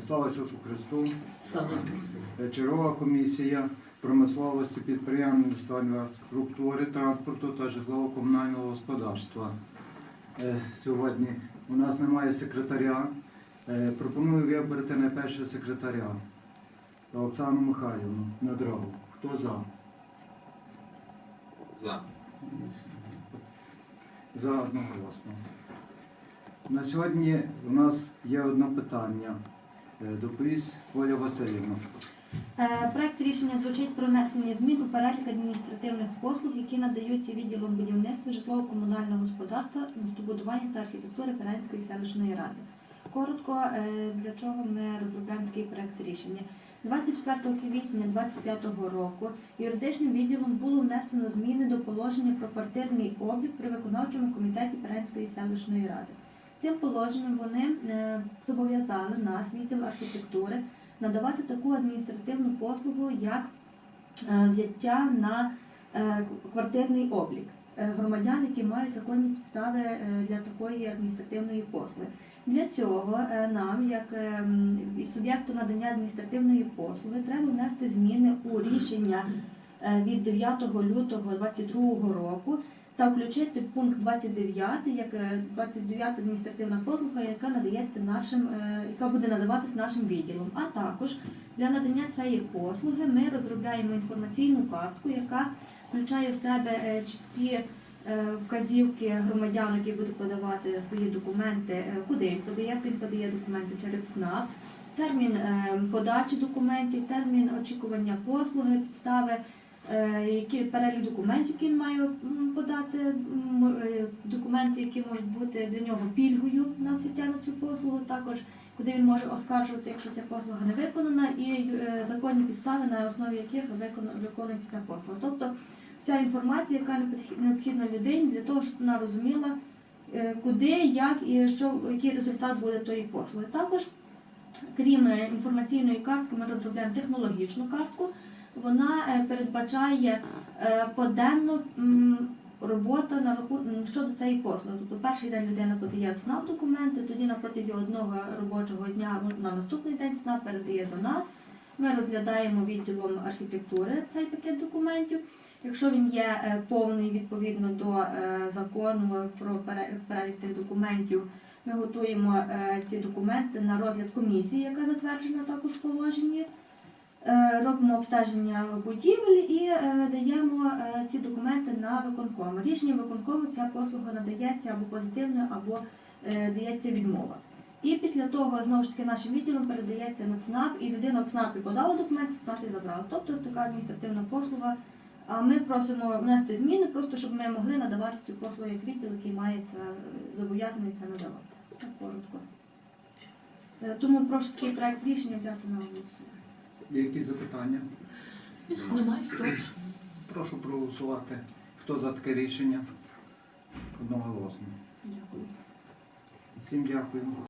Слава Ісусу Христу! Е, Чергова комісія промисловості, підприємництва, інфраструктури, транспорту та житлово-комунального господарства. Е, Сьогодні у нас немає секретаря. Е, Пропоную вибрати найперше секретаря Оксану Михайлівну на дорогу. Хто за? За. За одноголосно. На сьогодні у нас є одне питання. Е, Доповість Оля Васильівна. Е, Проект рішення звучить про внесення змін у перелік адміністративних послуг, які надаються відділом будівництва житлово-комунального господарства, містобудування та архітектури Перенської селищної ради. Коротко, е, для чого ми розробляємо такий проект рішення. 24 квітня 2025 року юридичним відділом було внесено зміни до положення про квартирний облік при виконавчому комітеті Перенської селищної ради. Цим положенням вони е, зобов'язали нас, відділ архітектури, надавати таку адміністративну послугу, як е, взяття на е, квартирний облік громадян, які мають законні підстави для такої адміністративної послуги. Для цього нам, як суб'єкту надання адміністративної послуги, треба внести зміни у рішення від 9 лютого 2022 року та включити пункт 29, як е, 29 адміністративна послуга, яка надається нашим, е, яка буде надаватись нашим відділом. А також для надання цієї послуги ми розробляємо інформаційну картку, яка включає в себе е, чіткі е, вказівки громадян, які будуть подавати свої документи, е, куди він подає, як він подає документи через СНАП, термін е, подачі документів, термін очікування послуги, підстави е, які перелік документів, які він має подати, е, документи, які можуть бути для нього пільгою на взяття на цю послугу, також куди він може оскаржувати, якщо ця послуга не виконана, і е, законні підстави, на основі яких виконується ця послуга. Тобто вся інформація, яка необхідна людині для того, щоб вона розуміла, е, куди, як і що, який результат буде тої послуги. Також, крім е, інформаційної картки, ми розробляємо технологічну картку. Вона е, передбачає е, поденну м, робота на щодо цієї послуги. Тобто перший день людина подає в СНАП документи, тоді на протязі одного робочого дня ну, на наступний день СНАП передає до нас. Ми розглядаємо відділом архітектури цей пакет документів. Якщо він є е, повний відповідно до закону про перелік цих документів, ми готуємо ці документи на розгляд комісії, яка затверджена також в положенні. Е, Робимо обстеження будівель і е, даємо е, ці документи на виконком. Рішенням виконкому ця послуга надається або позитивно, або дається відмова. І після того знову ж таки нашим відділом передається на ЦНАП, і людина в ЦНАПі подала документи, в ЦНАПі забрала. Тобто така адміністративна послуга. А ми просимо внести зміни, просто щоб ми могли надавати цю послугу як відділ, який має це е, зобов'язаний це надавати. Так коротко. Тому прошу такий проект рішення взяти на голосування. Є якісь запитання? Немає. Прошу проголосувати. Хто за таке рішення? Одноголосно. Дякую. Всім дякую.